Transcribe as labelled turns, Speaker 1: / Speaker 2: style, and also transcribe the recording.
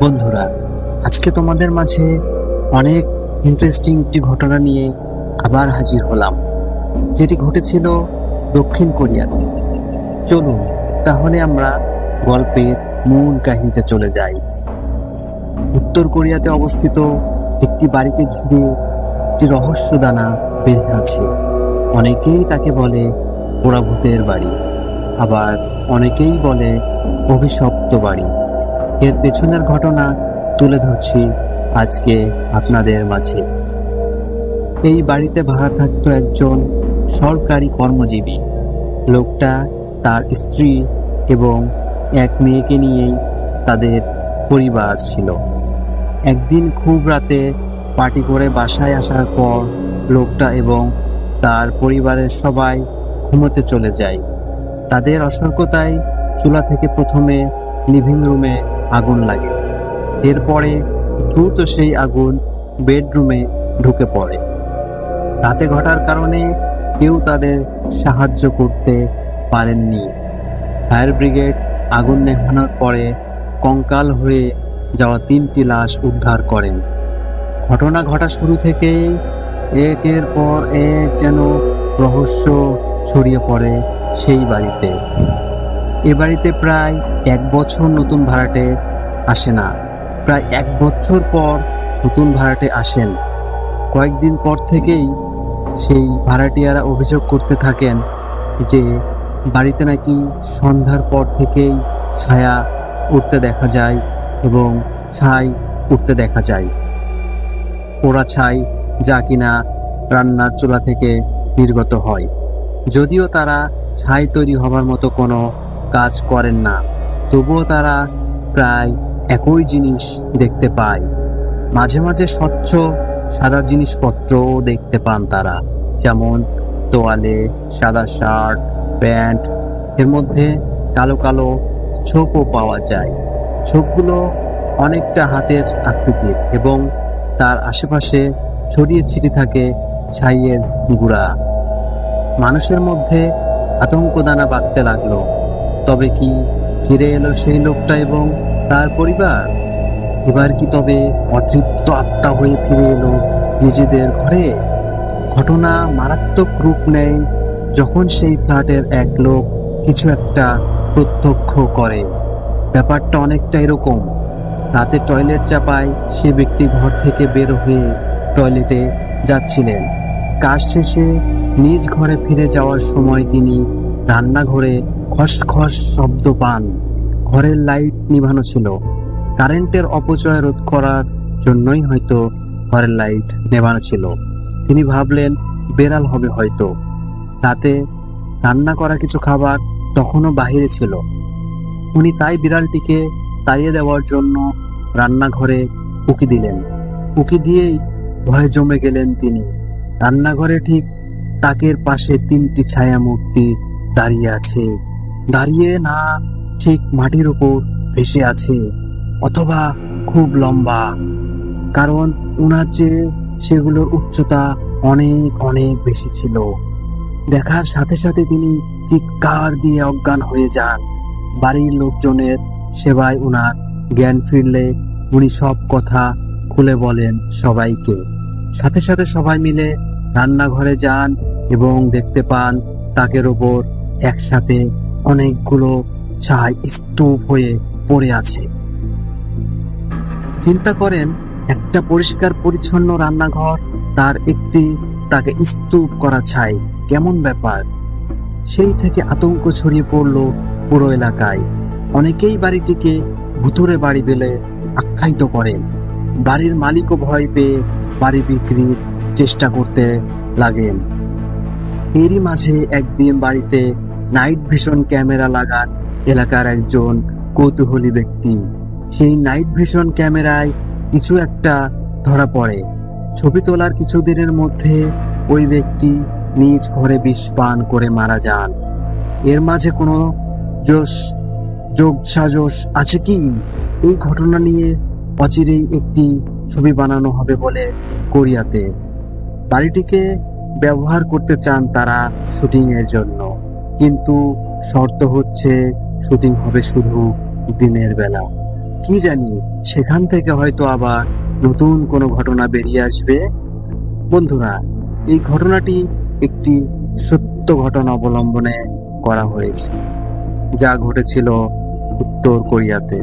Speaker 1: বন্ধুরা, আজকে তোমাদের মাঝে অনেক ইন্টারেস্টিং একটি ঘটনা নিয়ে আবার হাজির হলাম, যেটি ঘটেছিল দক্ষিণ কোরিয়াতে। চলুন, তাহলে আমরা গল্পের মূল কাহিনীতে চলে যাই। উত্তর কোরিয়াতে অবস্থিত একটি বাড়িকে ঘিরে একটি রহস্যদানা বেঁধে আছে। অনেকেই তাকে বলে পোড়াভূতের বাড়ি, আবার অনেকেই বলে অভিশপ্ত বাড়ি। এর পেছনের ঘটনা তুলে ধরছি আজকে আপনাদের মাঝে। এই বাড়িতে ভাড়া থাকতো একজন সরকারি কর্মজীবী। লোকটা তার স্ত্রী এবং এক মেয়েকে নিয়েই তাদের পরিবার ছিল। একদিন খুব রাতে পার্টি করে বাসায় আসার পর লোকটা এবং তার পরিবারের সবাই ঘুমোতে চলে যায়। তাদের অসতর্কতায় চুলা থেকে প্রথমে লিভিং রুমে আগুন লাগে। এরপরে দ্রুত সেই আগুন বেডরুমে ঢুকে পড়ে। রাতে ঘটার কারণে কেউ তাদের সাহায্য করতে পারেননি। ফায়ার ব্রিগেড আগুন নেভানোর পরে কঙ্কাল হয়ে যাওয়া তিনটি লাশ উদ্ধার করেন। ঘটনা ঘটা শুরু থেকেই একের পর এক যেন রহস্য ছড়িয়ে পড়ে সেই বাড়িতে। এ বাড়িতে প্রায় এক বছর নতুন ভাড়াটে আসে না। প্রায় এক বছর পর নতুন ভাড়াটে আসেন। কয়েকদিন পর থেকেই সেই ভাড়াটিয়ারা অভিযোগ করতে থাকেন যে বাড়িতে নাকি সন্ধ্যার পর থেকেই ছায়া উঠতে দেখা যায় এবং ছাই উঠতে দেখা যায়। পোড়া ছাই যা কিনা রান্নার চুলা থেকে নির্গত হয়। যদিও তারা ছাই তৈরি হবার মতো কোনো কাজ করেন না। তবুও তারা প্রায় একই জিনিস দেখতে পায়। মাঝে মাঝে স্বচ্ছ সাদা জিনিসপত্রও দেখতে পান তারা, যেমন তোয়ালে, সাদা শার্ট, প্যান্ট। এর মধ্যে কালো কালো ছোপও পাওয়া যায়। ছোপগুলো অনেকটা হাতের আকৃতির এবং তার আশেপাশে ছড়িয়ে ছিটে থাকে ছাইয়ের গুঁড়া। মানুষের মধ্যে আতঙ্ক দানা বাঁধতে লাগল। তবে কি ফিরে এলো সেই লোকটা এবং তার পরিবার? এবার কি তবে অতৃপ্ত আত্মা হয়ে ফিরে এলো নিজেদের ঘরে? ঘটনা মারাত্মক রূপ নেয় যখন সেই ফ্ল্যাটের এক লোক কিছু একটা প্রত্যক্ষ করে। ব্যাপারটা অনেকটা এরকম। রাতে টয়লেট চাপায় সে ব্যক্তি ঘর থেকে বের হয়ে টয়লেটে যাচ্ছিলেন। কাজ শেষে নিজ ঘরে ফিরে যাওয়ার সময় তিনি রান্নাঘরে খসখস শব্দ পান। ঘরের লাইট নিভানো ছিল। কারেন্টের অপচয় রোধ করার জন্যই হয়তো ঘরের লাইট নেভানো ছিল। তিনি ভাবলেন, বেড়াল হবে হয়তো। রাতে রান্না করা কিছু খাবার তখনও বাহিরে ছিল। উনি তাই বিড়ালটিকে তাড়িয়ে দেওয়ার জন্য রান্নাঘরে উকি দিলেন। উকি দিয়েই ভয়ে জমে গেলেন তিনি। রান্নাঘরে ঠিক তাকের পাশে তিনটি ছায়া মূর্তি দাঁড়িয়ে আছে। দাঁড়িয়ে না ঠিক মাটির উপর ভেসে আছে, অথবা খুব লম্বা। কারণ উনার চেয়ে সেগুলোর উচ্চতা অনেক অনেক বেশি ছিল। দেখার সাথে সাথে তিনি চিৎকার দিয়ে অজ্ঞান হয়ে যান। বাড়ির লোকজনের সেবায় উনার জ্ঞান ফিরলে উনি সব কথা খুলে বলেন সবাইকে। সাথে সাথে সবাই মিলে রান্নাঘরে যান এবং দেখতে পান তাকের ওপর একসাথে অনেকগুলো ছাই স্তূপ হয়ে পড়ে আছে। চিন্তা করেন, একটা পরিষ্কার পরিচ্ছন্ন রান্নাঘর, তার একটি তাকে স্তূপ করা ছাই, কেমন ব্যাপার? সেই থেকে আতঙ্ক ছড়িয়ে পড়ল পুরো এলাকায়। অনেকেই বাড়িটিকে ভুতুরে বাড়ি বলে আখ্যায়িত করেন। বাড়ির মালিকও ভয় পেয়ে বাড়ি বিক্রির চেষ্টা করতে লাগেন। এরই মাঝে একদিন বাড়িতে নাইট ভিশন ক্যামেরা লাগান এলাকার একজন কৌতূহলী ব্যক্তি। সেই নাইট ভিশন ক্যামেরায় কিছু একটা ধরা পড়ে। ছবি তোলার কিছুদিনের মধ্যে ওই ব্যক্তি নিজ ঘরে বিষ পান করে মারা যান। এর মাঝে কোনো জোশ যোগ সাজস আছে কি? এই ঘটনা নিয়ে অচিরেই একটি ছবি বানানো হবে বলে কোরিয়াতে। বাড়িটিকে ব্যবহার করতে চান তারা শুটিংয়ের জন্য। কিন্তু শর্ত হচ্ছে শুটিং হবে শুধু দিনের বেলা। কি জানি, সেখান থেকে হয়তো আবার নতুন কোনো ঘটনা বেরিয়ে আসবে। বন্ধুরা, এই ঘটনাটি একটি সত্য ঘটনা অবলম্বনে করা হয়েছে, যা ঘটেছিল উত্তর কোরিয়াতে।